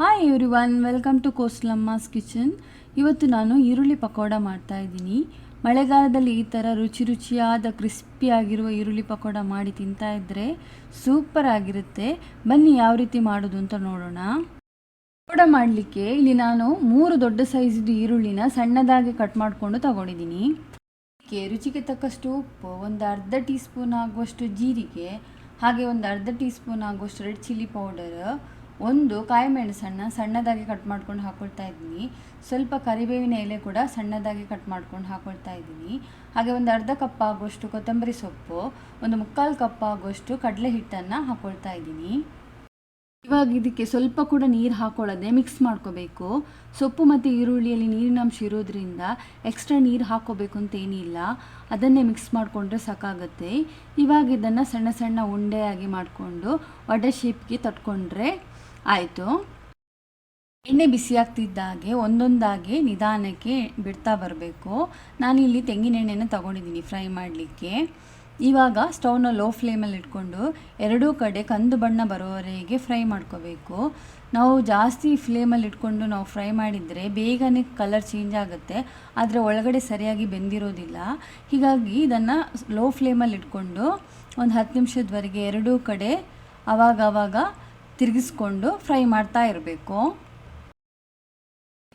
Hi everyone welcome to ಕೋಸ್ಲಮ್ಮಾಸ್ kitchen ಇವತ್ತು ನಾನು ಈರುಳ್ಳಿ ಪಕೋಡ ಮಾಡ್ತಾ ಇದ್ದೀನಿ. ಮಳೆಗಾಲದಲ್ಲಿ ಈ ಥರ ರುಚಿ ರುಚಿಯಾದ ಕ್ರಿಸ್ಪಿ ಆಗಿರುವ ಈರುಳ್ಳಿ ಪಕೋಡ ಮಾಡಿ ತಿಂತಾ ಇದ್ದರೆ ಸೂಪರ್ ಆಗಿರುತ್ತೆ. ಬನ್ನಿ ಯಾವ ರೀತಿ ಮಾಡೋದು ಅಂತ ನೋಡೋಣ. ಪಕೋಡ ಮಾಡಲಿಕ್ಕೆ ಇಲ್ಲಿ ನಾನು ಮೂರು ದೊಡ್ಡ ಸೈಜಿದ್ದು ಈರುಳ್ಳಿನ ಸಣ್ಣದಾಗಿ ಕಟ್ ಮಾಡಿಕೊಂಡು ತಗೊಂಡಿದ್ದೀನಿ. ಅದಕ್ಕೆ ರುಚಿಗೆ ತಕ್ಕಷ್ಟು ಉಪ್ಪು, ಒಂದು ಅರ್ಧ ಟೀ ಸ್ಪೂನ್ ಆಗುವಷ್ಟು ಜೀರಿಗೆ, ಹಾಗೆ ಒಂದು ಅರ್ಧ ಟೀ ಸ್ಪೂನ್ ಆಗುವಷ್ಟು ರೆಡ್ ಚಿಲ್ಲಿ ಪೌಡರ್ ಒಂದು ಕಾಯಿ ಮೆಣಸನ್ನು ಸಣ್ಣದಾಗಿ ಕಟ್ ಮಾಡ್ಕೊಂಡು ಹಾಕ್ಕೊಳ್ತಾ ಇದ್ದೀನಿ. ಸ್ವಲ್ಪ ಕರಿಬೇವಿನ ಎಲೆ ಕೂಡ ಸಣ್ಣದಾಗಿ ಕಟ್ ಮಾಡ್ಕೊಂಡು ಹಾಕೊಳ್ತಾ ಇದ್ದೀನಿ. ಹಾಗೆ ಒಂದು ಅರ್ಧ ಕಪ್ ಆಗುವಷ್ಟು ಕೊತ್ತಂಬರಿ ಸೊಪ್ಪು, ಒಂದು ಮುಕ್ಕಾಲು ಕಪ್ ಆಗೋಷ್ಟು ಕಡಲೆ ಹಿಟ್ಟನ್ನು ಹಾಕ್ಕೊಳ್ತಾ ಇದ್ದೀನಿ. ಇವಾಗ ಇದಕ್ಕೆ ಸ್ವಲ್ಪ ಕೂಡ ನೀರು ಹಾಕೊಳ್ಳದೆ ಮಿಕ್ಸ್ ಮಾಡ್ಕೋಬೇಕು. ಸೊಪ್ಪು ಮತ್ತು ಈರುಳ್ಳಿಯಲ್ಲಿ ನೀರಿನ ಅಂಶ ಇರೋದ್ರಿಂದ ಎಕ್ಸ್ಟ್ರಾ ನೀರು ಹಾಕೋಬೇಕು ಅಂತ ಏನಿಲ್ಲ. ಅದನ್ನೇ ಮಿಕ್ಸ್ ಮಾಡಿಕೊಂಡ್ರೆ ಸಾಕಾಗುತ್ತೆ. ಇವಾಗ ಇದನ್ನು ಸಣ್ಣ ಸಣ್ಣ ಉಂಡೆಯಾಗಿ ಮಾಡಿಕೊಂಡು ವಡೆ ಶೇಪ್ಗೆ ತಟ್ಕೊಂಡ್ರೆ ಆಯಿತು. ಎಣ್ಣೆ ಬಿಸಿ ಆಗ್ತಿದ್ದಾಗೆ ಒಂದೊಂದಾಗಿ ನಿಧಾನಕ್ಕೆ ಬಿಡ್ತಾ ಬರಬೇಕು. ನಾನಿಲ್ಲಿ ತೆಂಗಿನ ಎಣ್ಣೆನ ತಗೊಂಡಿದ್ದೀನಿ ಫ್ರೈ ಮಾಡಲಿಕ್ಕೆ. ಇವಾಗ ಸ್ಟವ್ನ ಲೋ ಫ್ಲೇಮಲ್ಲಿ ಇಟ್ಕೊಂಡು ಎರಡೂ ಕಡೆ ಕಂದು ಬಣ್ಣ ಬರೋವರೆಗೆ ಫ್ರೈ ಮಾಡ್ಕೋಬೇಕು. ನಾವು ಜಾಸ್ತಿ ಫ್ಲೇಮಲ್ಲಿ ಇಟ್ಕೊಂಡು ನಾವು ಫ್ರೈ ಮಾಡಿದರೆ ಬೇಗನೆ ಕಲರ್ ಚೇಂಜ್ ಆಗುತ್ತೆ. ಆದರೆ ಒಳಗಡೆ ಸರಿಯಾಗಿ ಬೆಂದಿರೋದಿಲ್ಲ. ಹೀಗಾಗಿ ಇದನ್ನು ಲೋ ಫ್ಲೇಮಲ್ಲಿ ಇಟ್ಕೊಂಡು ಒಂದು ಹತ್ತು ನಿಮಿಷದವರೆಗೆ ಎರಡೂ ಕಡೆ ಆವಾಗ ತಿರುಗಿಸ್ಕೊಂಡು ಫ್ರೈ ಮಾಡ್ತಾ ಇರಬೇಕು.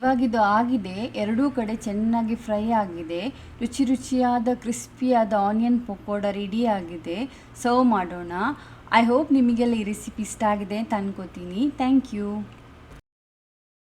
ಇವಾಗಿದು ಆಗಿದೆ. ಎರಡೂ ಕಡೆ ಚೆನ್ನಾಗಿ ಫ್ರೈ ಆಗಿದೆ. ರುಚಿ ರುಚಿಯಾದ, ಕ್ರಿಸ್ಪಿಯಾದ ಆನಿಯನ್ ಪಕೋಡ ರೆಡಿ ಆಗಿದೆ. ಸರ್ವ್ ಮಾಡೋಣ. ಐ ಹೋಪ್ ನಿಮಗೆಲ್ಲ ಈ ರೆಸಿಪಿ ಇಷ್ಟ ಆಗಿದೆ ಅಂತ ಅನ್ಕೋತೀನಿ. Thank you